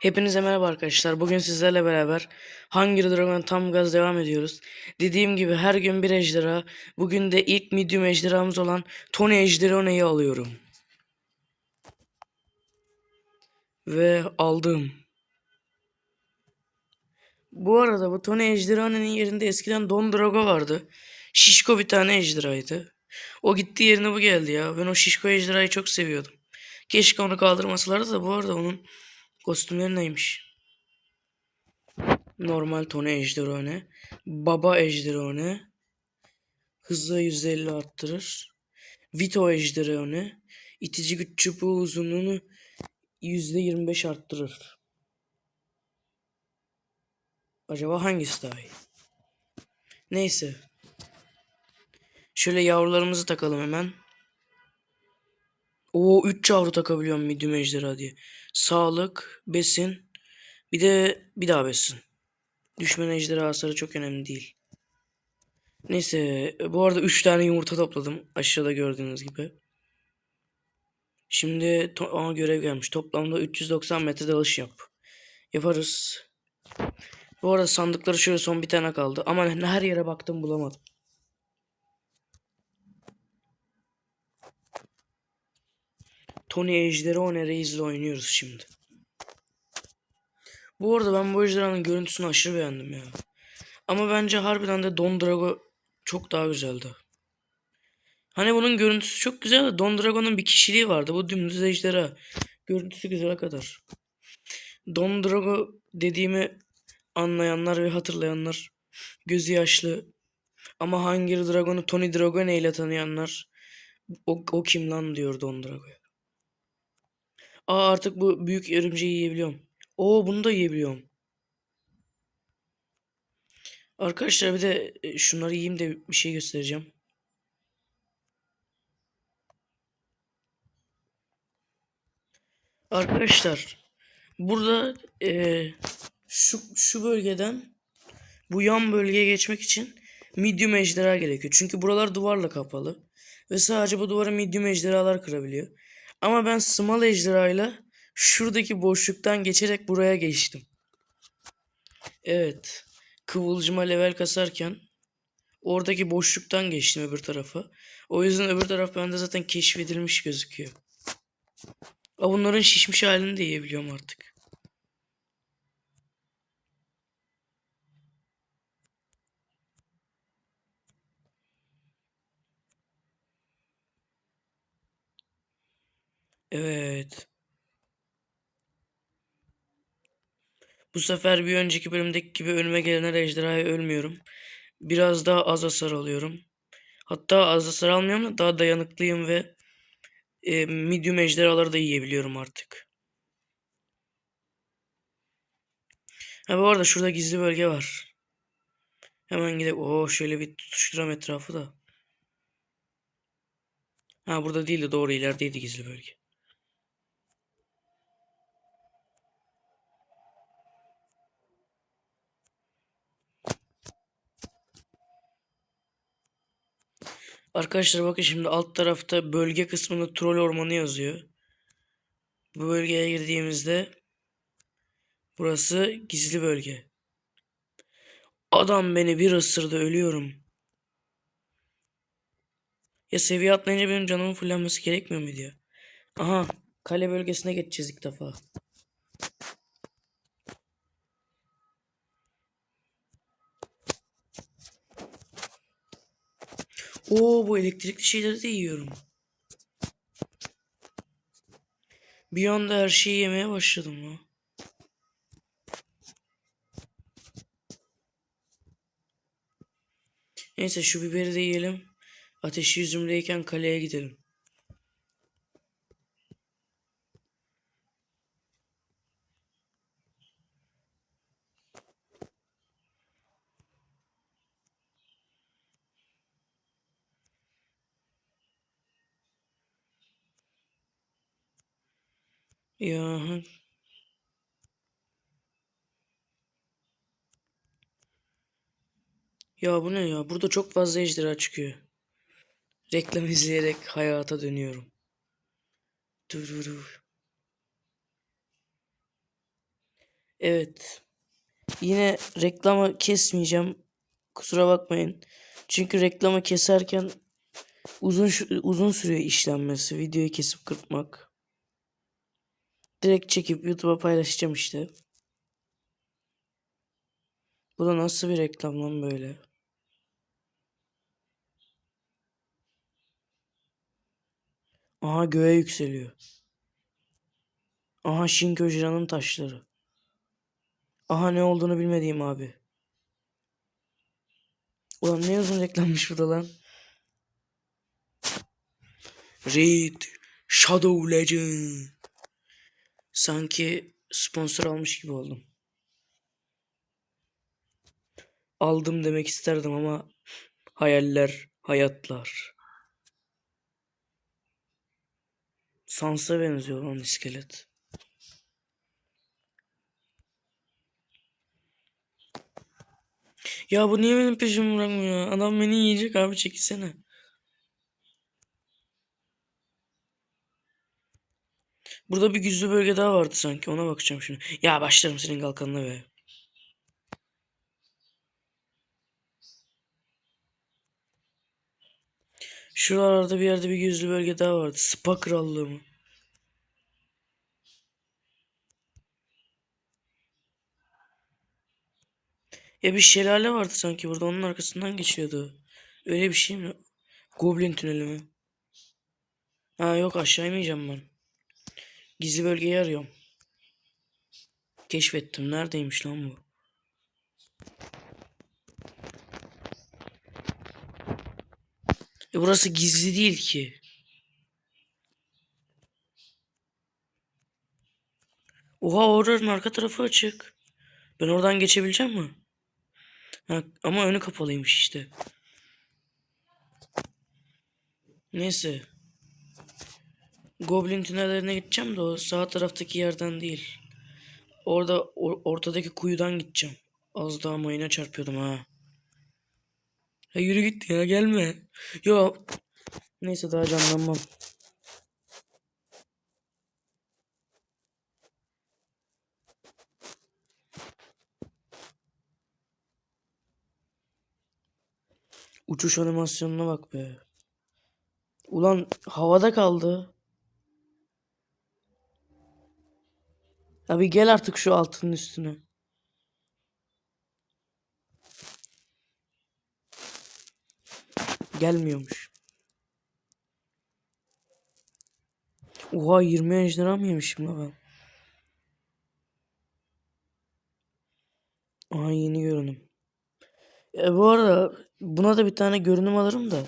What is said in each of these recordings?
Hepinize merhaba arkadaşlar. Bugün sizlerle beraber Hungry Dragon tam gaz devam ediyoruz. Dediğim gibi her gün bir ejderha. Bugün de ilk medium ejderhamız olan Tony Ejderhana'yı alıyorum. Ve aldım. Bu arada bu Tony Ejderhana'nın yerinde eskiden Don Drago vardı. Şişko bir tane ejderhaydı. O gitti yerine bu geldi ya. Ben o şişko ejderhayı çok seviyordum. Keşke onu kaldırmasalardı da bu arada onun kostümleri neymiş? Normal Tony Ejderhane. Baba Ejderhane. Hızı %50 arttırır. Vito Ejderhane. İtici güç çubuğu uzunluğunu %25 arttırır. Acaba hangisi daha iyi? Neyse. Şöyle yavrularımızı takalım hemen. O 3 yavru takabiliyorum medium ejderha diye. Sağlık, besin, bir de bir daha besin. Düşman ejderha hasarı çok önemli değil. Neyse bu arada 3 tane yumurta topladım aşağıda gördüğünüz gibi. Şimdi Aa, görev gelmiş. Toplamda 390 metre dalış yap. Yaparız. Bu arada sandıkları şöyle son bir tane kaldı. Ama her yere baktım bulamadım. Tony Ejderha Reis'le oynuyoruz şimdi. Bu arada ben bu ejderhanın görüntüsünü aşırı beğendim ya. Ama bence harbiden de Don Drago çok daha güzeldi. Hani bunun görüntüsü çok güzel de Don Drago'nun bir kişiliği vardı. Bu dümdüz ejderha. Görüntüsü güzel kadar. Don Drago dediğimi anlayanlar ve hatırlayanlar gözü yaşlı ama hangi Dragon'u Tony Dragone ile tanıyanlar o, o kim lan diyor Don Drago'ya. Aa artık bu büyük örümceği yiyebiliyorum. Oo bunu da yiyebiliyorum. Arkadaşlar bir de e, şunları yiyeyim de bir şey göstereceğim. Arkadaşlar burada e, şu şu bölgeden bu yan bölgeye geçmek için medium ejderha gerekiyor. Çünkü buralar duvarla kapalı ve sadece bu duvara medium ejderhalar kırabiliyor. Ama ben small ejderhayla şuradaki boşluktan geçerek buraya geçtim. Evet. Kıvılcıma level kasarken oradaki boşluktan geçtim öbür tarafa. O yüzden öbür taraf bende zaten keşfedilmiş gözüküyor. Aa, bunların şişmiş halini de yiyebiliyorum artık. Evet. Bu sefer bir önceki bölümdeki gibi önüme gelen her ejderhaya ölmüyorum. Biraz daha az hasar alıyorum. Hatta az hasar almıyorum da daha dayanıklıyım ve e, medium ejderhaları da yiyebiliyorum artık. Ha bu arada şurada gizli bölge var. Hemen gidelim. Oo şöyle bir tutuşturam etrafı da. Ha burada değildi doğru ilerideydi gizli bölge. Arkadaşlar bakın şimdi alt tarafta bölge kısmında troll ormanı yazıyor. Bu bölgeye girdiğimizde burası gizli bölge. Adam beni bir ısırdı ölüyorum. Ya seviye atlayınca benim canımın fullenmesi gerekmiyor muydu ya? Aha kale bölgesine geçeceğiz ilk defa. Oo bu elektrikli şeyleri de yiyorum. Bir anda her şeyi yemeye başladım ya. Neyse şu biberi de yiyelim. Ateşi yüzümdeyken kaleye gidelim. Ya Ya bu ne ya? Burada çok fazla ejderha çıkıyor. Reklam izleyerek hayata dönüyorum. Dururu. Evet. Yine reklamı kesmeyeceğim. Kusura bakmayın. Çünkü reklamı keserken uzun uzun sürüyor işlenmesi. Videoyu kesip kırpmak. Direkt çekip YouTube'a paylaşacağım işte. Bu da nasıl bir reklam lan böyle? Aha göğe yükseliyor. Aha Shinkojiran'ın taşları. Aha ne olduğunu bilmediğim abi. Ulan ne uzun reklammış bu da lan. Raid Shadow Legend. Sanki sponsor almış gibi oldum. Aldım demek isterdim ama hayaller, hayatlar. Sansa benziyor lan iskelet. Ya bu niye benim peşimi bırakmıyor? Adam beni yiyecek abi çekilsene. Burada bir gizli bölge daha vardı sanki. Ona bakacağım şimdi. Ya başlarım senin kalkanına be. Şuralarda bir yerde bir gizli bölge daha vardı. Spa krallığı mı? Ya bir şelale vardı sanki burada. Onun arkasından geçiyordu. Öyle bir şey mi? Goblin tüneli mi? Ha yok aşağı inmeyeceğim ben. Gizli bölgeyi arıyorum. Keşfettim. Neredeymiş lan bu? E burası gizli değil ki. Oha oranın arka tarafı açık. Ben oradan geçebileceğim mi? Ha, ama önü kapalıymış işte. Neyse. Goblin tünellerine gideceğim de o sağ taraftaki yerden değil. Orada or- ortadaki kuyudan gideceğim. Az daha mayına çarpıyordum ha. Ya yürü git ya gelme. Yo. Neyse daha canlanmam. Uçuş animasyonuna bak be. Ulan havada kaldı. Abi gel artık şu altının üstüne. Gelmiyormuş. Oha 20 ejderha mı yemişim la ben? Aha yeni görünüm. E, bu arada buna da bir tane görünüm alırım da.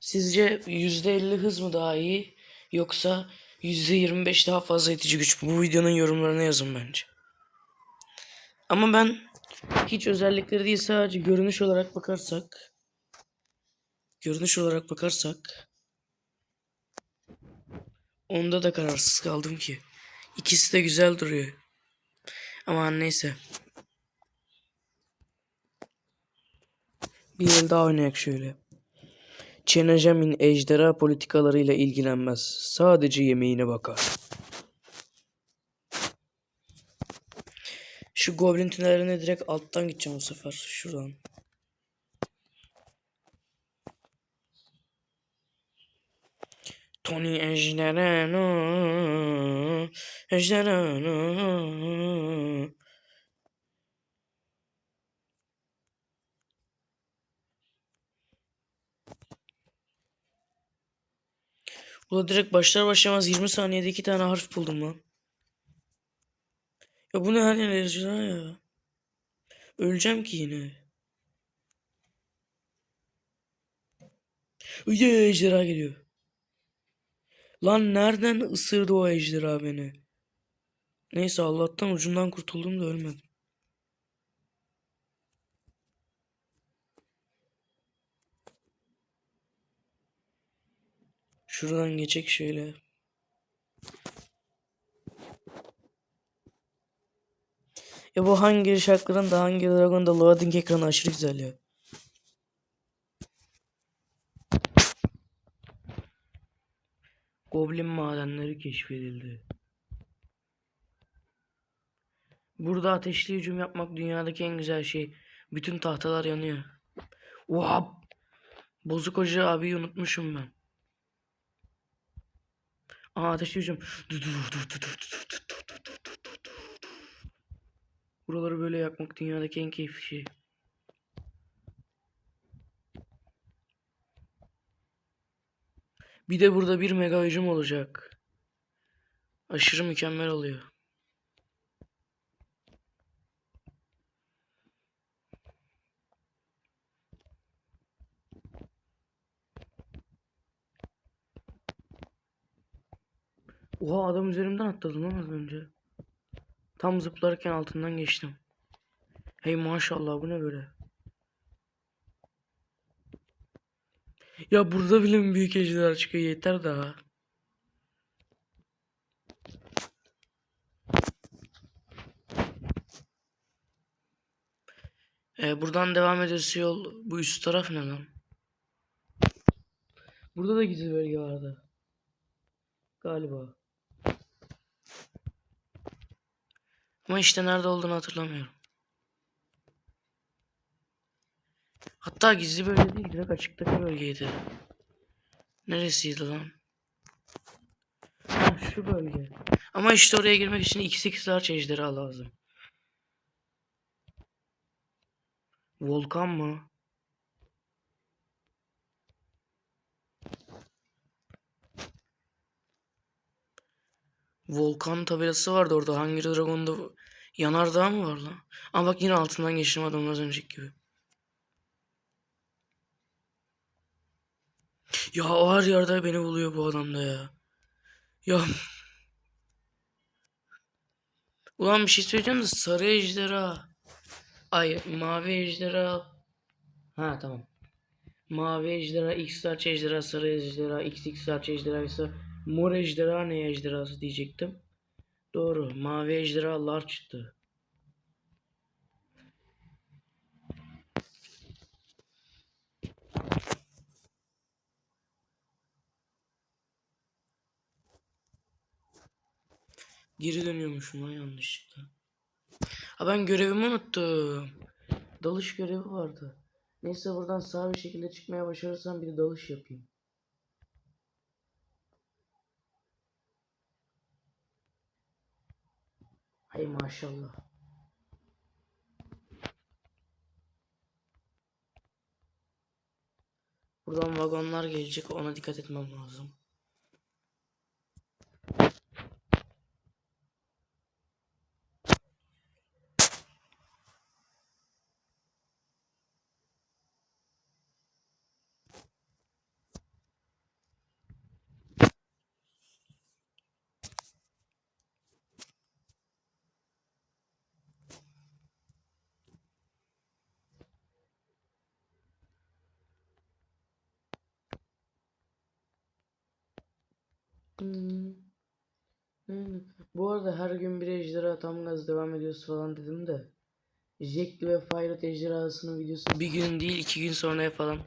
Sizce %50 hız mı daha iyi yoksa %25 daha fazla itici güç? Bu videonun yorumlarına yazın bence. Ama ben hiç özellikleri değil sadece görünüş olarak bakarsak görünüş olarak bakarsak onda da kararsız kaldım ki. İkisi de güzel duruyor. Ama neyse. Bir el daha oynayak şöyle. Çenejemin ejderha politikalarıyla ilgilenmez. Sadece yemeğine bakar. Şu goblin tünellerine direkt alttan gideceğim bu sefer. Şuradan. Tony ejderha ejderha Ula direkt başlar başlamaz 20 saniyede iki tane harf buldum lan. Ya bu ne yer ejderha ya. Öleceğim ki yine. Uy ejderha geliyor. Lan nereden ısırdı o ejderha beni? Neyse Allah'tan ucundan kurtuldum da ölmedim. Şuradan geçecek şöyle. Ya bu hangi şarkıların da hangi Dragon'da loading ekranı aşırı güzel ya. Goblin madenleri keşfedildi. Burada ateşli hücum yapmak dünyadaki en güzel şey. Bütün tahtalar yanıyor. Oha! Bozuk hoca abiyi unutmuşum ben. Aa ateşli hücum. Buraları böyle yakmak dünyadaki en keyifli şey. Bir de burada bir mega hücum olacak. Aşırı mükemmel oluyor. Oha üzerimden atladı lan az önce. Tam zıplarken altından geçtim. Hey maşallah bu ne böyle? Ya burada bile mi büyük ejderha çıkıyor yeter daha. Ee, buradan devam ediyorsa yol bu üst taraf ne lan? Burada da gizli bölge vardı. Galiba. Ama işte nerede olduğunu hatırlamıyorum. Hatta gizli bölge değil direkt açıktaki bölgeydi. Neresiydi lan? Şu bölge. Ama işte oraya girmek için x large ejderha lazım. Volkan mı? Volkan tabelası vardı orada. Hangi Dragon'da yanardağ mı var lan? Ama bak yine altından geçtim adamın az önceki gibi. Ya o her yerde beni buluyor bu adam da ya. Ya. Ulan bir şey söyleyeceğim de sarı ejderha. Ay mavi ejderha. Ha tamam. Mavi ejderha, X large ejderha, sarı ejderha, XX large ejderha ise mor ejderha ne ejderhası diyecektim. Doğru. Mavi ejderha large'tı. Geri dönüyormuşum lan yanlışlıkla. Ha ben görevimi unuttum. Dalış görevi vardı. Neyse buradan sağ bir şekilde çıkmaya başarırsam bir dalış yapayım. Hay maşallah. Buradan vagonlar gelecek ona dikkat etmem lazım. Bu arada her gün bir ejderha tam gaz devam ediyoruz falan dedim de. Jackli ve Firot ejderhasının videosu bir gün değil iki gün sonraya falan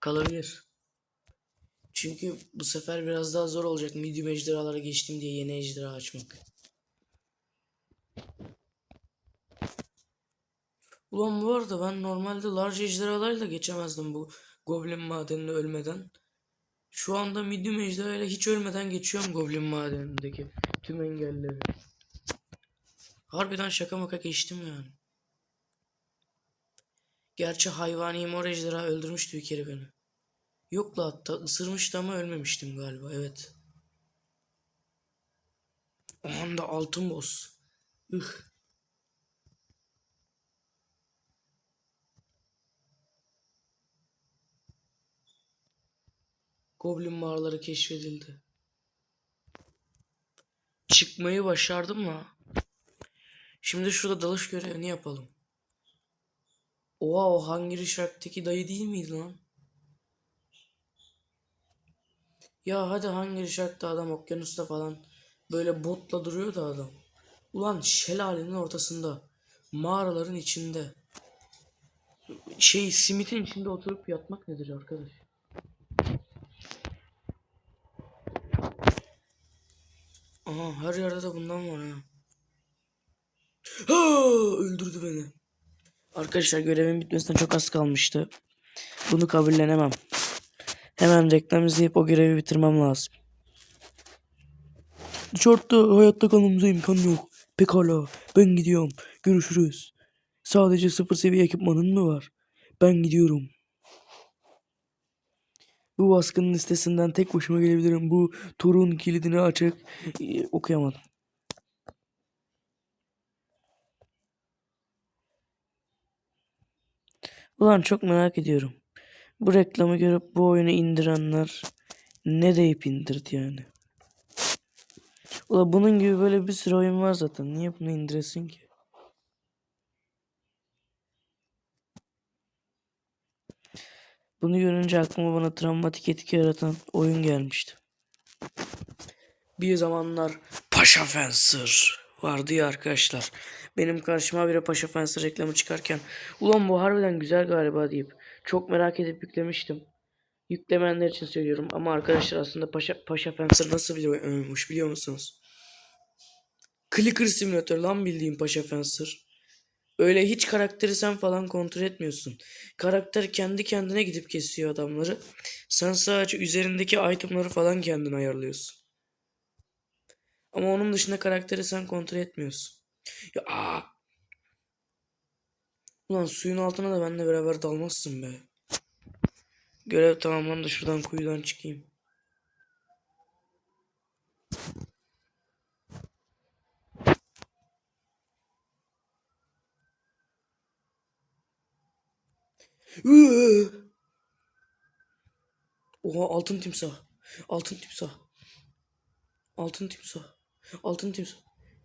kalabilir. Çünkü bu sefer biraz daha zor olacak medium ejderhalara geçtim diye yeni ejderha açmak. Ulan bu arada ben normalde large ejderhalarla geçemezdim bu goblin madenini ölmeden. Şu anda medium ejderhayla hiç ölmeden geçiyorum goblin madenindeki tüm engelleri. Harbiden şaka maka geçtim yani. Gerçi hayvani mor ejderha öldürmüştü bir kere beni. Yok la hatta ısırmıştı ama ölmemiştim galiba evet. O anda altın boss. Ih. Goblin mağaraları keşfedildi. Çıkmayı başardım mı? Şimdi şurada dalış görevini yapalım. Oha o Hungry Shark'taki dayı değil miydi lan? Ya hadi Hungry Shark'ta adam okyanusta falan böyle botla duruyor da adam. Ulan şelalenin ortasında mağaraların içinde şey simitin içinde oturup yatmak nedir arkadaş? Aha her yerde de bundan var ha. Öldürdü beni. Arkadaşlar görevin bitmesine çok az kalmıştı. Bunu kabullenemem. Hemen reklam izleyip o görevi bitirmem lazım. Dışarıda hayatta kalmamıza imkan yok. Pekala ben gidiyorum. Görüşürüz. Sadece sıfır seviye ekipmanın mı var? Ben gidiyorum. Bu baskının listesinden tek başıma gelebilirim. Bu turun kilidini açık Ee, okuyamadım. Ulan çok merak ediyorum. Bu reklamı görüp bu oyunu indirenler ne deyip indirdi yani. Ulan bunun gibi böyle bir sürü oyun var zaten. Niye bunu indiresin ki? Bunu görünce aklıma bana travmatik etki yaratan oyun gelmişti. Bir zamanlar Paşa Fencer vardı ya arkadaşlar. Benim karşıma biri Paşa Fencer reklamı çıkarken ulan bu harbiden güzel galiba deyip çok merak edip yüklemiştim. Yüklemeyenler için söylüyorum ama arkadaşlar aslında Paşa, Paşa Fencer nasıl bir oyunmuş biliyor musunuz? Clicker simülatör lan bildiğim Paşa Fencer. Öyle hiç karakteri sen falan kontrol etmiyorsun. Karakter kendi kendine gidip kesiyor adamları. Sen sadece üzerindeki itemları falan kendin ayarlıyorsun. Ama onun dışında karakteri sen kontrol etmiyorsun. Ya aa! Ulan suyun altına da benimle beraber dalmazsın be. Görev tamamlandı şuradan kuyudan çıkayım. Oha altın timsah. Altın timsah. Altın timsah. Altın timsah.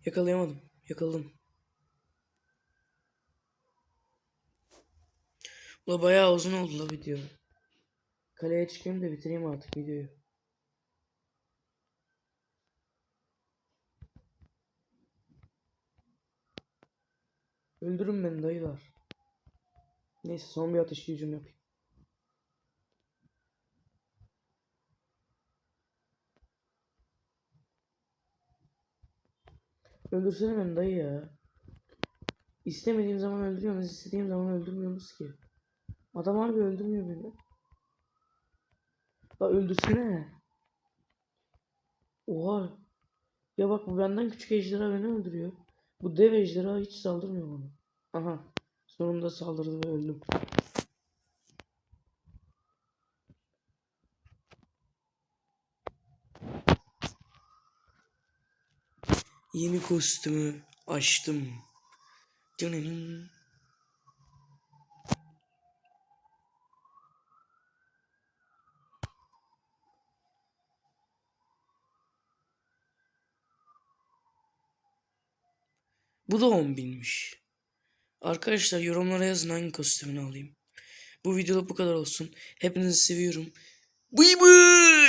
Yakalayamadım. Yakaladım. Ula bayağı uzun oldu la video. Kaleye çıkayım da bitireyim artık videoyu. Öldürün beni dayılar. Neyse son bir ateşli hücum yapayım. Öldürsene beni dayı ya. İstemediğim zaman öldürüyorsunuz, istediğim zaman öldürmüyorsunuz ki. Adam harbi öldürmüyor beni. La öldürsene. Oha. Ya bak bu benden küçük ejderha beni öldürüyor. Bu dev ejderha hiç saldırmıyor bana. Aha. Sonunda saldırdı ve öldüm. Yeni kostümü açtım. Dınının. Bu da 10 binmiş. Arkadaşlar yorumlara yazın hangi kostümünü alayım. Bu videoluk bu kadar olsun. Hepinizi seviyorum. Bıy bıy.